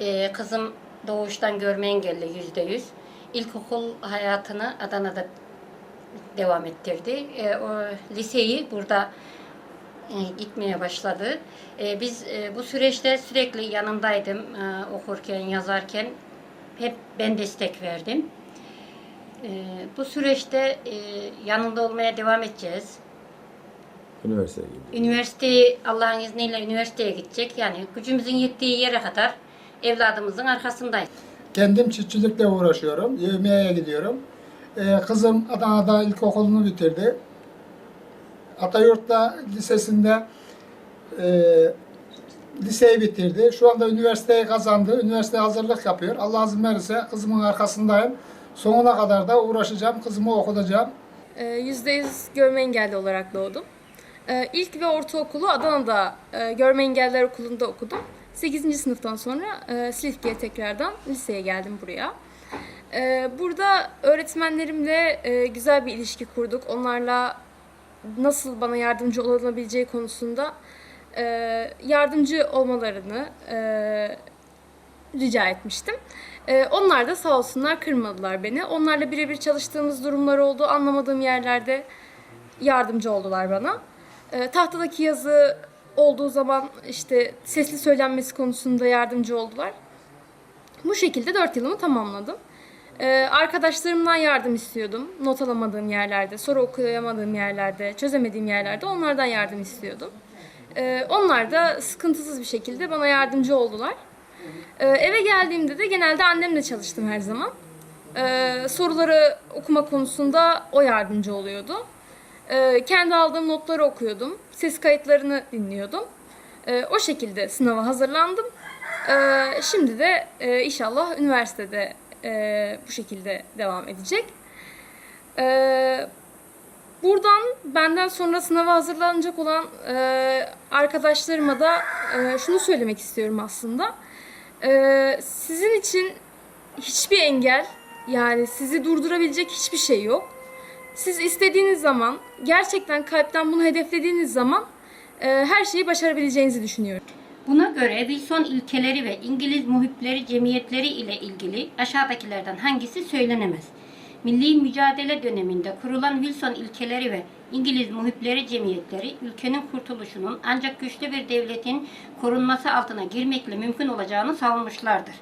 Ee, kızım doğuştan görme engelli yüzde yüz. İlkokul hayatını Adana'da devam ettirdi. Ee, o liseyi burada e, gitmeye başladı. E, biz e, bu süreçte sürekli yanındaydım e, okurken, yazarken. Hep ben destek verdim. E, bu süreçte e, yanında olmaya devam edeceğiz. Üniversiteye gidiyor. Üniversiteyi Allah'ın izniyle üniversiteye gidecek. Yani gücümüzün yettiği yere kadar evladımızın arkasındayız. Kendim çiftçilikle uğraşıyorum. Yemeğe gidiyorum. Ee, kızım Adana'da ilkokulunu bitirdi. Atayurt'ta lisesinde e, liseyi bitirdi. Şu anda üniversiteyi kazandı. Üniversite hazırlık yapıyor. Allah izin verirse kızımın arkasındayım. Sonuna kadar da uğraşacağım. Kızımı okutacağım. Ee, %100 görme engelli olarak doğdum. Ee, İlk ve ortaokulu Adana'da e, Görme Engelliler Okulu'nda okudum. 8. sınıftan sonra e, Silifke'ye tekrardan liseye geldim buraya. Ee, Burada öğretmenlerimle e, güzel bir ilişki kurduk. Onlarla nasıl bana yardımcı olabileceği konusunda e, yardımcı olmalarını e, rica etmiştim. Ee, onlar da sağ olsunlar kırmadılar beni. Onlarla birebir çalıştığımız durumlar oldu. Anlamadığım yerlerde yardımcı oldular bana. Ee, tahtadaki yazı olduğu zaman işte sesli söylenmesi konusunda yardımcı oldular. Bu şekilde 4 yılımı tamamladım. Ee, arkadaşlarımdan yardım istiyordum. Not alamadığım yerlerde, soru okuyamadığım yerlerde, çözemediğim yerlerde onlardan yardım istiyordum. Ee, onlar da sıkıntısız bir şekilde bana yardımcı oldular. Ee, eve geldiğimde de genelde annemle çalıştım her zaman. Ee, soruları okuma konusunda o yardımcı oluyordu. Ee, kendi aldığım notları okuyordum. Ses kayıtlarını dinliyordum. Ee, o şekilde sınava hazırlandım. Ee, şimdi de e, inşallah üniversitede e, bu şekilde devam edecek. Ee, Buradan benden sonra sınava hazırlanacak olan e, arkadaşlarıma da e, şunu söylemek istiyorum aslında. E, sizin için hiçbir engel yani sizi durdurabilecek hiçbir şey yok. Siz istediğiniz zaman gerçekten kalpten bunu hedeflediğiniz zaman e, her şeyi başarabileceğinizi düşünüyorum. Buna göre Wilson ilkeleri ve İngiliz muhipleri cemiyetleri ile ilgili aşağıdakilerden hangisi söylenemez? Milli mücadele döneminde kurulan Wilson ilkeleri ve İngiliz muhipleri cemiyetleri ülkenin kurtuluşunun ancak güçlü bir devletin korunması altına girmekle mümkün olacağını savunmuşlardır.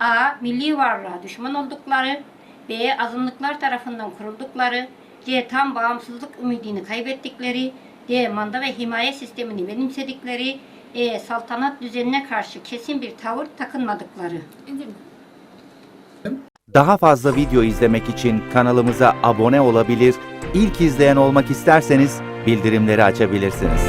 A. Milli varlığa düşman oldukları B. Azınlıklar tarafından kuruldukları C. Tam bağımsızlık ümidini kaybettikleri D. Manda ve himaye sistemini benimsedikleri E. Saltanat düzenine karşı kesin bir tavır takınmadıkları. Daha fazla video izlemek için kanalımıza abone olabilir, ilk izleyen olmak isterseniz bildirimleri açabilirsiniz.